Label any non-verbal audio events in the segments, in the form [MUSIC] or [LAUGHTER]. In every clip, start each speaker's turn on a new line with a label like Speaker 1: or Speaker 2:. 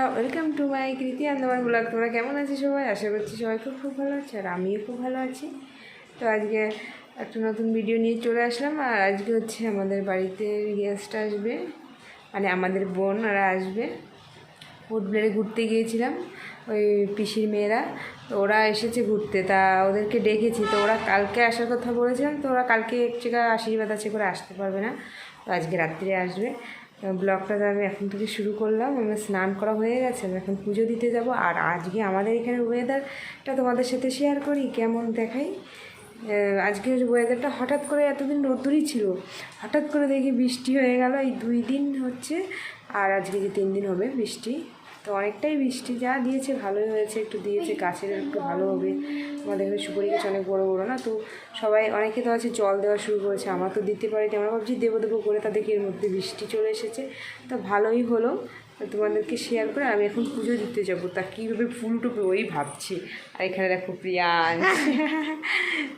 Speaker 1: বন্ধুরা welcome to my কৃতি Andaman blog তোমরা কেমন আছো সবাই? আশা করছি সবাই খুব খুব ভালো আছে আর আমিও খুব ভালো আছি। তো আজকে একটা নতুন ভিডিও নিয়ে চলে আসলাম আর আজকে হচ্ছে আমাদের বাড়িতে গেস্ট আসবে। মানে আমাদের বোন ওরা আসবে। উঠবেড়ে ঘুরতে গিয়েছিলাম, ওই পিসির মেয়েরা। তো ওরা এসেছে ঘুরতে, তা ওদেরকে ডেকেছি। তো ওরা কালকে আসার কথা বলেছিলাম, তো ওরা কালকে এক জায়গায় আশীর্বাদ আছে করে আসতে পারবে না। তো আজকে রাত্রে আসবে। ব্লগটা আমি এখন থেকে শুরু করলাম আমার স্নান করা হয়ে গেছে, আমি এখন পুজো দিতে যাব। আর আজকে আমাদের এখানে ওয়েদারটা তোমাদের সাথে শেয়ার করি, কেমন দেখাই? আজকে ওয়েদারটা হঠাৎ করে এতদিন রোদ্দুরই ছিল, হঠাৎ করে দেখি বৃষ্টি হয়ে গেল, এই দুই দিন হচ্ছে, আর আজকে যে তিন দিন হবে বৃষ্টি তো অনেকটাই বৃষ্টি যা দিয়েছে ভালোই হয়েছে একটু দিয়েছে গাছের একটু ভালো হবে। আমাদের এখানে সুপারি গাছ অনেক বড় বড় না তো সবাই অনেকে তো আছে জল দেওয়া শুরু করেছে আমার তো দিতে পারিনি। আমরা ভাবছি দেবো দেবো করে তাদেরকে এর মধ্যে বৃষ্টি চলে এসেছে। তো ভালোই হলো। তোমাদেরকে শেয়ার করে আমি এখন পুজো দিতে যাব। তা কীভাবে ফুল টুপে ওই ভাবছি। আর এখানে দেখো প্রিয়ান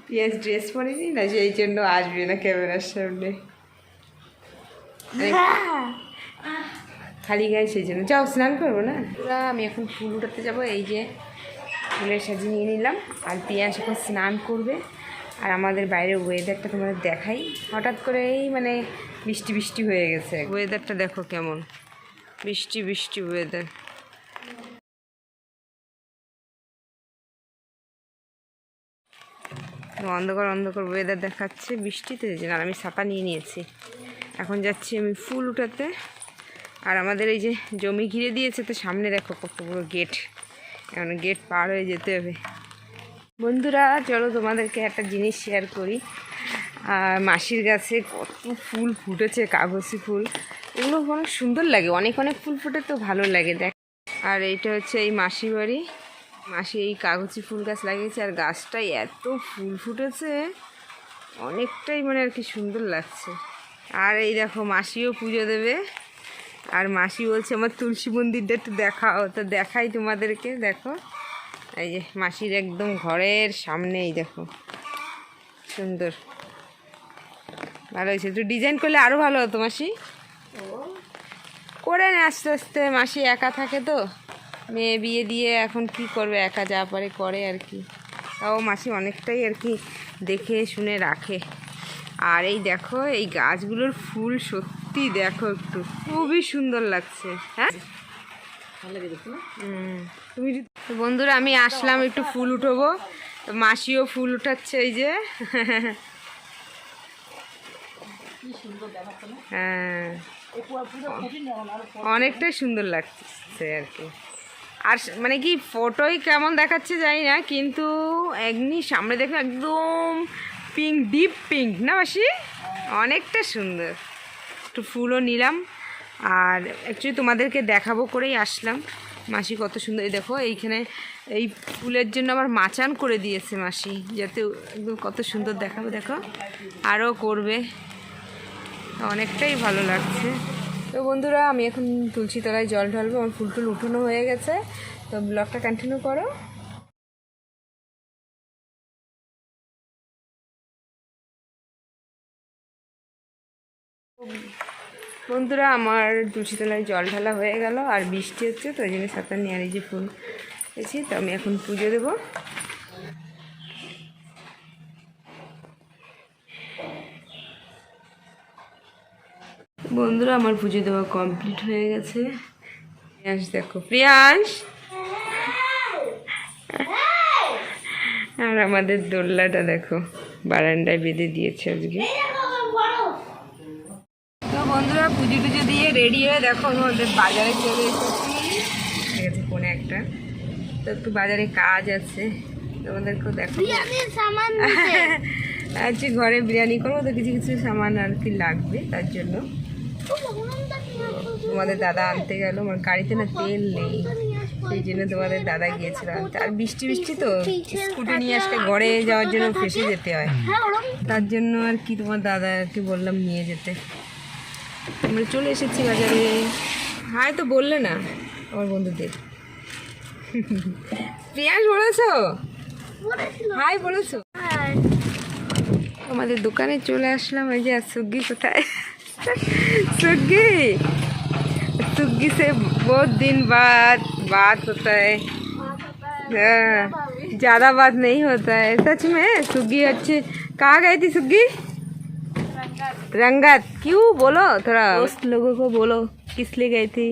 Speaker 1: পিয়াজ ড্রেস পরেনি না সেই জন্য আসবে না ক্যামেরার সামনে। খালি গায়ে সেই জন্য। যাও স্নান করব না? পুরা আমি এখন ফুল উঠাতে যাব। এই যে ফুলের সাজি নিয়ে নিলাম। আর পিয়াস এখন স্নান করবে। আর আমাদের বাইরের ওয়েদারটা তোমাদের দেখাই। হঠাৎ করে এই মানে বৃষ্টি বৃষ্টি হয়ে গেছে। ওয়েদারটা দেখো কেমন। বৃষ্টি বৃষ্টি ওয়েদার অন্ধকার অন্ধকার ওয়েদার দেখাচ্ছে। বৃষ্টিতে আর আমি ছাতা নিয়ে নিয়েছি। এখন যাচ্ছি আমি ফুল উঠাতে। আর আমাদের এই যে জমি ঘিরে দিয়েছে, তো সামনে দেখো কত বড় গেট এখন গেট পার হয়ে যেতে হবে। বন্ধুরা, চলো তোমাদেরকে একটা জিনিস শেয়ার করি। আর মাসির গাছে কত ফুল ফুটেছে, কাগজি ফুল। এগুলো অনেক সুন্দর লাগে, অনেক অনেক ফুল ফুটে তো ভালো লাগে, দেখ। আর এইটা হচ্ছে এই মাসি বাড়ি। মাসি এই কাগজি ফুল গাছ লাগিয়েছে, আর গাছটায় এত ফুল ফুটেছে, অনেকটাই মানে আর কি সুন্দর লাগছে। আর এই দেখো মাসিও পুজো দেবে। আর মাসি বলছে, আমার তুলসী মন্দিরটা একটু দেখাও। তো দেখাই তোমাদেরকে, দেখো। এই যে মাসির একদম ঘরের সামনেই, দেখো। সুন্দর। ভালো হয়েছে। একটু ডিজাইন করলে আরও ভালো হতো, মাসি? করে না আস্তে আস্তে। মাসি একা থাকে তো। মেয়ে বিয়ে দিয়ে এখন কি করবে? একা যা পারে করে আর কি। তাও মাসি অনেকটাই আর কি দেখে শুনে রাখে। আর এই দেখো, এই গাছগুলোর ফুল সত্যি দেখো একটু। খুবই সুন্দর লাগছে হ্যাঁ। তুমি বন্ধুরা আমি আসলাম একটু ফুল উঠবো। তো মাসিও ফুল উঠাচ্ছে এই যে। হ্যাঁ। অনেকটাই সুন্দর লাগছে আর কি। আর মানে কি ফটোই কেমন দেখাচ্ছে জানি না কিন্তু এমনি সামনে দেখলে একদম পিঙ্ক ডিপ পিঙ্ক না মাসি? অনেকটা সুন্দর। একটু ফুলও নিলাম। আর অ্যাকচুয়ালি তোমাদেরকে দেখাবো করেই আসলাম। মাসি কত সুন্দর দেখো, এইখানে এই ফুলের জন্য আবার মাচান করে দিয়েছে মাসি, যাতে একদম কত সুন্দর দেখাবে, দেখো। আরও করবে। অনেকটাই ভালো লাগছে। তো বন্ধুরা, আমি এখন তুলসী তলায় জল ঢালবো, আমার ফুল টুল উঠানো হয়ে গেছে। তো ব্লগটা কন্টিনিউ করো। বন্ধুরা, আমার তুলসী তলায় জল ঢালা হয়ে গেল আর বৃষ্টি হচ্ছে, তো ওই জন্য সাঁতার নিয়ে যে ফুল পেয়েছি তো আমি এখন পুজো দেবো। বন্ধুরা, আমার পুজো দেওয়া কমপ্লিট হয়ে গেছে। প্রিয়াংশ, দেখো। প্রিয়াংশ! আর আমাদের দোল্লাটা দেখো, বারান্দায় বেঁধে দিয়েছে আজকে। বন্ধুরা পুজো টুজো দিয়ে রেডি হয়ে দেখো আমাদের বাজারে চলে এসেছি। ঠিক আছে ফোনে একটা। তো একটু বাজারে কাজ আছে তোমাদেরকেও দেখো [LAUGHS] আজকে ঘরে বিরিয়ানি করব তো কিছু কিছু সামান আর কি লাগবে তার জন্য। তোমাদের দাদা আনতে গেল আমার গাড়িতে না তেল নেই। সেই জন্য তোমাদের দাদা গিয়েছিল আর বৃষ্টি বৃষ্টি তো স্কুটি নিয়ে আসলে ঘরে যাওয়ার জন্য ফেসে যেতে হয়। তার জন্য আর কি তোমার দাদাকে বললাম নিয়ে যেতে। আমরা চলে এসেছি বাজারে হাই তো বললে না আমার বন্ধুদের প্রিয়াস বলেছো হাই বলেছো আমাদের দোকানে চলে আসলাম এই যে আর সুগ্গি কোথায় সুগ্গি सुग्गी से बहुत दिन बाद बात होता है हाँ, ज्यादा बात नहीं होता है सच में सुग्गी अच्छे कहाँ गई थी सुग्गी रंगत क्यों बोलो थोड़ा उस लोगों को बोलो किस लिए गई थी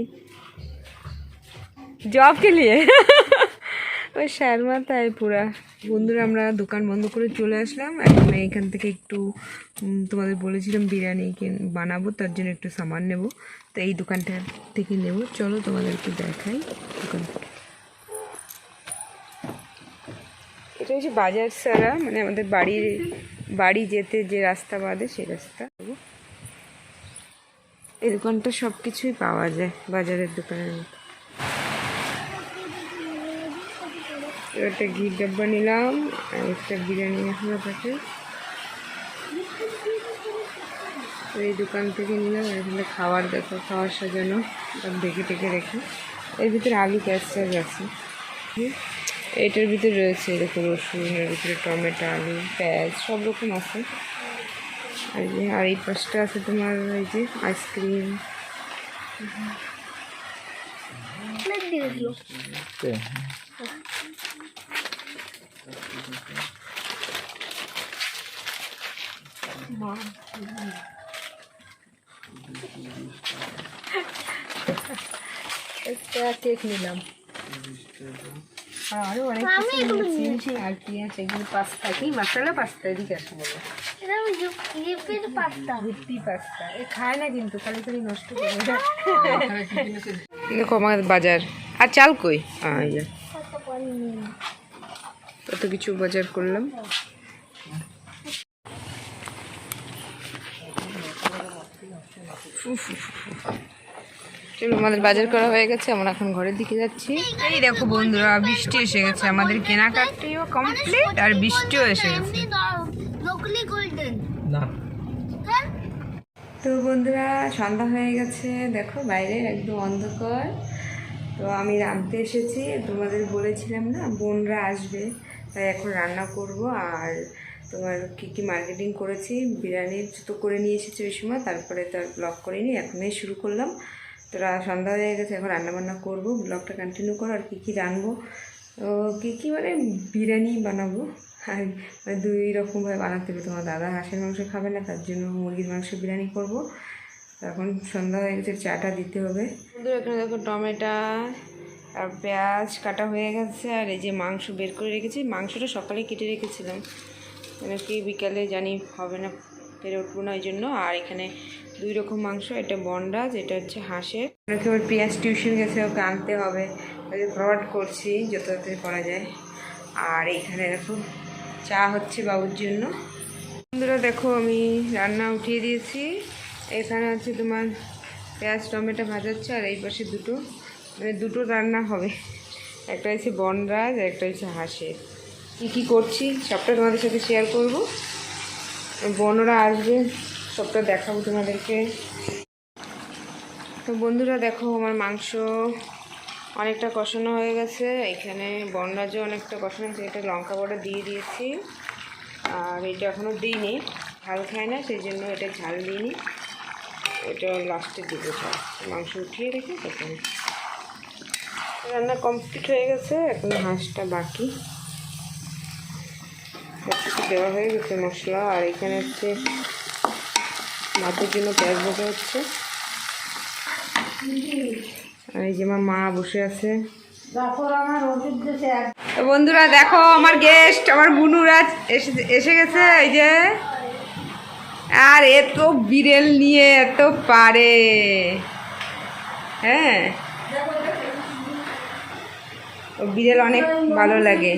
Speaker 1: জব কে লিয়ে ওই শর্মাতায় পুরা বন্ধুরা আমরা দোকান বন্ধ করে চলে আসলাম এখন এইখান থেকে একটু উম, তোমাদের বলেছিলাম বিরিয়ানি কিন- বানাবো তার জন্য একটু সামান নেব তো এই দোকানটা থেকে নেব চলো তোমাদেরকে দেখাই দোকান থেকে এটা হচ্ছে বাজার সারা মানে আমাদের বাড়ির বাড়ি যেতে যে রাস্তা বাদে সেই রাস্তা। এই দোকানটা সব কিছুই পাওয়া যায় বাজারের দোকানের মতো। একটা ঘি ডাব্বা নিলাম, আর একটা বিরিয়ানি প্যাকেট তো এই দোকান থেকে নিলাম এখানে খাবার দেখো খাবার সাজানো ঢেকে টেকে রেখে। এর ভিতরে আলু ট্যাচ আছে। এটার ভিতরে রয়েছে দেখো রসুন এর ভিতরে টমেটো আলু পেঁয়াজ সব রকম আছে। আর এই যে আর এই পাশটা আছে তোমার এই যে আইসক্রিম। একটা কেক [LAUGHS] নিলাম। আর আরও অনেক কিছু নিয়েছি আর কি আছে এগুলো পাস্তা কি মশলা পাস্তা এদিকে আসে বলো। ভুট্টি পাস্তা। এ খায় না কিন্তু খালি খালি নষ্ট করে দেখো আমার বাজার। আর চাল কই? কত কিছু বাজার করলাম। উফ, উফ। চলো আমাদের বাজার করা হয়ে গেছে আমরা এখন ঘরের দিকে যাচ্ছি। এই দেখো বন্ধুরা বৃষ্টি এসে গেছে আমাদের কেনাকাটিও কমপ্লিট আর বৃষ্টিও এসে গেছে। তো বন্ধুরা সন্ধ্যা হয়ে গেছে দেখো বাইরে একদম অন্ধকার। তো আমি রাঁধতে এসেছি তোমাদের বলেছিলাম না বোনরা আসবে তাই এখন রান্না করব আর তোমার কী কী মার্কেটিং করেছি বিরিয়ানি তো করে নিয়ে এসেছি ওই সময় তারপরে তো আর ব্লগ করিনি এখনই শুরু করলাম। তো সন্ধ্যা হয়ে গেছে, এখন রান্নাবান্না করব ব্লগটা কন্টিনিউ করো, আর কী কী রানবো কী কী মানে বিরিয়ানি বানাবো? আর মানে দুই রকমভাবে বানাতে হবে, তোমার দাদা হাঁসের মাংস খাবে না, তার জন্য মুরগির মাংস বিরিয়ানি করব। এখন সন্ধ্যা হয়ে গেছে, চাটা দিতে হবে। এখানে দেখো টমেটো, আর পেঁয়াজ কাটা হয়ে গেছে, আর এই যে মাংস বের করে রেখেছি, মাংসটা সকালে কেটে রেখেছিলাম। মানে কি বিকালে জানি হবে না, পেরে উঠবো না ওই জন্য। আর এখানে দুই রকম মাংস, এটা বনরাজ, এটা হচ্ছে হাঁসের। ওকে আবার পেঁয়াজ টিউশন গেছে, ওকে আনতে হবে। ওই ফরওয়ার্ড করছি, যত তাড়াতাড়ি করা যায়। আর এইখানে দেখো, চা হচ্ছে বাবুর জন্য। বন্ধুরা, দেখো, আমি রান্না উঠিয়ে দিয়েছি। এখানে হচ্ছে তোমার পেঁয়াজ, টমেটো ভাজাচ্ছে আর এই পাশে দুটো মানে দুটো রান্না হবে। একটা হচ্ছে বনরাজ, আর একটা হচ্ছে হাঁসের। কী কী করছি, সবটা তোমাদের সাথে শেয়ার করব। বোনরা আসবে। সবটা দেখাবো তোমাদেরকে। তো বন্ধুরা দেখো, আমার মাংস অনেকটা কষানো হয়ে গেছে। এখানে বনরাজও অনেকটা কষানো হয়েছে। এটা লঙ্কা বড়া দিয়ে দিয়েছি। আর এটা এখনও দিইনি। ঝাল খায় না, সেই জন্য এটা ঝাল দিইনি। এটা লাস্টে দিব ঝাল মাংস উঠিয়ে রেখে তখন রান্না কমপ্লিট হয়ে গেছে। এখন হাঁসটা বাকি। দেওয়া হয়ে গেছে মশলা। আর এখানে হচ্ছে ভাতের জন্য পেঁয়াজ ভাজা হচ্ছে। এই যে আমার মা বসে আছে। বন্ধুরা, দেখো, আমার গেস্ট আমার বুনুরা এসে গেছে, এই যে। আর এত বিড়েল নিয়ে এত পারে। হ্যাঁ? বিড়েল অনেক ভালো লাগে।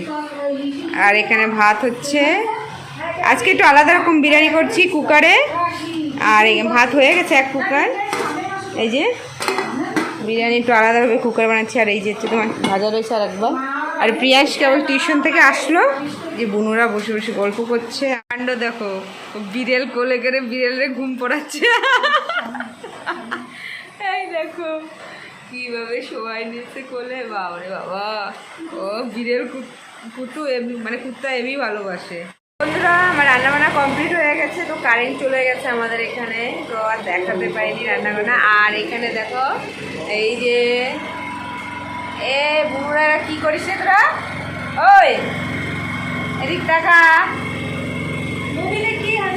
Speaker 1: আর এখানে ভাত হচ্ছে। আজকে একটু আলাদা রকম বিরিয়ানি করছি কুকারে। আর ভাত হয়ে গেছে এক কুকার। এই যে বিরিয়ানি একটু আলাদাভাবে কুকার বানাচ্ছি, আর এই যে হচ্ছে তোমার ভাজা রয়েছে আর একবার। আর প্রিয়াস কেবল টিউশন থেকে আসলো, যে বুনুরা বসে বসে গল্প করছে। কাণ্ড দেখো বিড়েল কোলে করে বিড়েলরে ঘুম পড়াচ্ছে। এই দেখো, কীভাবে সবাই নিয়েছে কোলে। বাবারে বাবা, ও বিড়েল কুতু এমনি মানে কুত্তা এমনি ভালোবাসে। বন্ধুরা, আমার রান্নাবান্না কমপ্লিট হয়ে গেছে, তো কারেন্ট চলে গেছে আমাদের এখানে, তো আর দেখাতে পারিনি রান্নাবান্না। আর এখানে দেখো, এই যে, এ বুড়া কি করিস তোরা? ওই, এদিক টাকা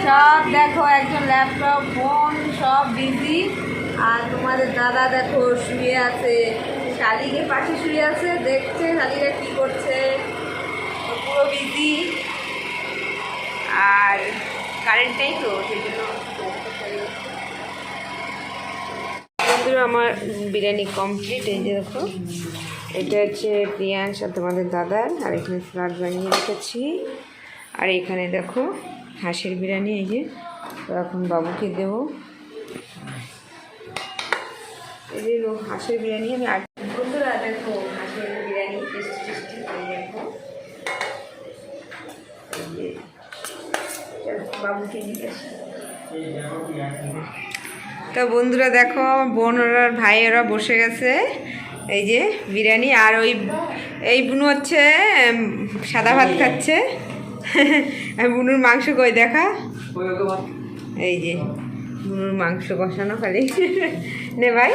Speaker 1: সব দেখো, একজন ল্যাপটপ ফোন সব বিজি আর তোমাদের দাদা দেখো, শুয়ে আছে। শালিকে পাশে শুয়ে আছে, দেখছে শালিকা কি করছে। পুরো বিজি আর কারেন্টটাই তো সেই জন্য বন্ধুরা আমার বিরিয়ানি কমপ্লিট এই যে দেখো এটা হচ্ছে প্রিয়াংশ আর তোমাদের দাদার আর এখানে স্যালাড বানিয়ে রেখেছি। আর এখানে দেখো হাঁসের বিরিয়ানি এই যে তো এখন বাবুকে দেবো। এই যে হাঁসের বিরিয়ানি আমি আগে বন্ধুরা দেখো হাঁসের বিরিয়ানি টেস্টি টেস্টি দেখো এই যে চলো, বাবুকে নিয়ে আসি বন্ধুরা দেখো বোন ওরা আর ভাই ওরা বসে গেছে। এই যে বিরিয়ানি আর ওই এই বুনু হচ্ছে সাদা ভাত খাচ্ছে। আর বুনুর মাংস কই দেখা? এই যে বুনুর মাংস কষানো খালি। নে ভাই।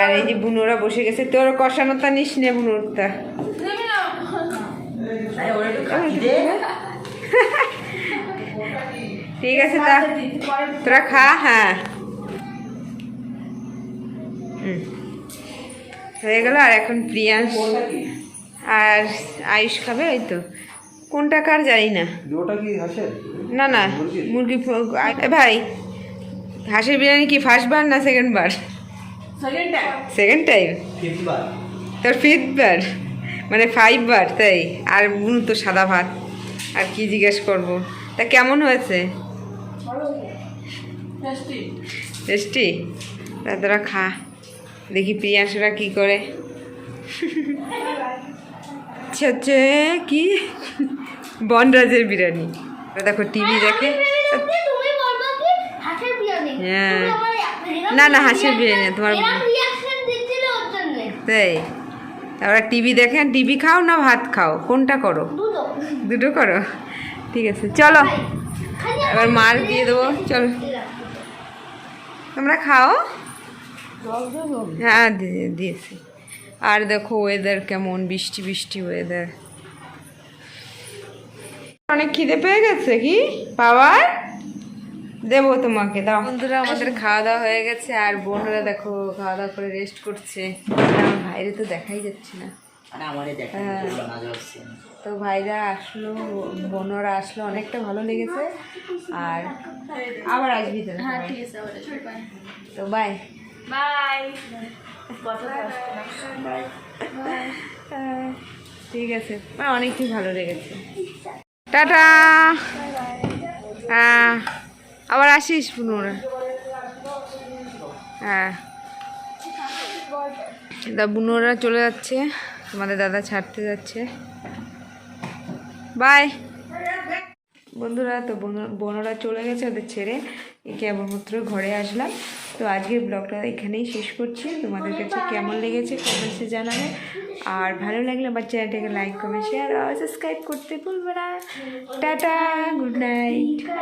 Speaker 1: আর এই যে বুনুরা বসে গেছে। তোর কষানোটা নিস নে বুনুরটা। ঠিক আছে তা তোরা খা হ্যাঁ। হুম। হয়ে গেল আর এখন প্রিয়াংশ আর আয়ুষ খাবে ওই তো। কোনটা কার জানি না। না না মুরগি ভাই হাঁসের বিরিয়ানি কি ফার্স্ট বার না সেকেন্ড বার? সেকেন্ড টাইম তোর ফিফথ বার? মানে ফাইভ বার তাই। আর বুন তো সাদা ভাত। আর কি জিজ্ঞেস করব? তা কেমন হয়েছে? টেস্টি তা তোরা খা। দেখি প্রিয়াংশরা কি করে। আচ্ছা হচ্ছে কি? বনরাজের বিরিয়ানি। দেখো টিভি দেখে।
Speaker 2: তুমি বলব কি? হাঁসের বিরিয়ানি।
Speaker 1: হ্যাঁ। না, না, হাঁসের বিরিয়ানি তোমার-
Speaker 2: ওর।
Speaker 1: তাই? তারপরে টিভি দেখেন টিভি খাও না ভাত খাও? কোনটা করো?
Speaker 2: দুটো।
Speaker 1: করো। ঠিক আছে, চলো। এবার মার দিয়ে দেবো। চলো। তোমরা খাও? হ্যাঁ দিয়েছি। আর দেখো ওয়েদার কেমন, বৃষ্টি বৃষ্টি ওয়েদার অনেক খিদে পেয়ে গেছে কি? পাওয়ার? দেবো তোমাকে, দাও। বন্ধুরা, আমাদের খাওয়া দাওয়া হয়ে গেছে। আর বোনরা দেখো খাওয়া দাওয়া করে রেস্ট করছে। ভাইরে তো দেখাই যাচ্ছে না। হ্যাঁ। তো। ভাইরা আসলো বোনরা আসলো অনেকটা ভালো লেগেছে। আর আবার আসবি তো হ্যাঁ ঠিক আছে তো বাই। বাই। ঠিক আছে। অনেকটাই ভালো লেগেছে। টাটা। হ্যাঁ আবার আসিস পুনরা। হ্যাঁ। দা বুনোরা চলে যাচ্ছে। তোমাদের দাদা ছাড়তে যাচ্ছে। বাই বন্ধুরা, তো বোন- বোনরা চলে গেছে ওদের ছেড়ে। কেবলমাত্র ঘরে আসলাম। তো আজকের ব্লগটা এখানেই শেষ করছি। তোমাদের কাছে কেমন লেগেছে কমেন্টসে জানাবে। আর ভালো লাগলে আমার চ্যানেলটাকে লাইক কমেন্ট শেয়ার আর সাবস্ক্রাইব করতে ভুলবে না। Tata good night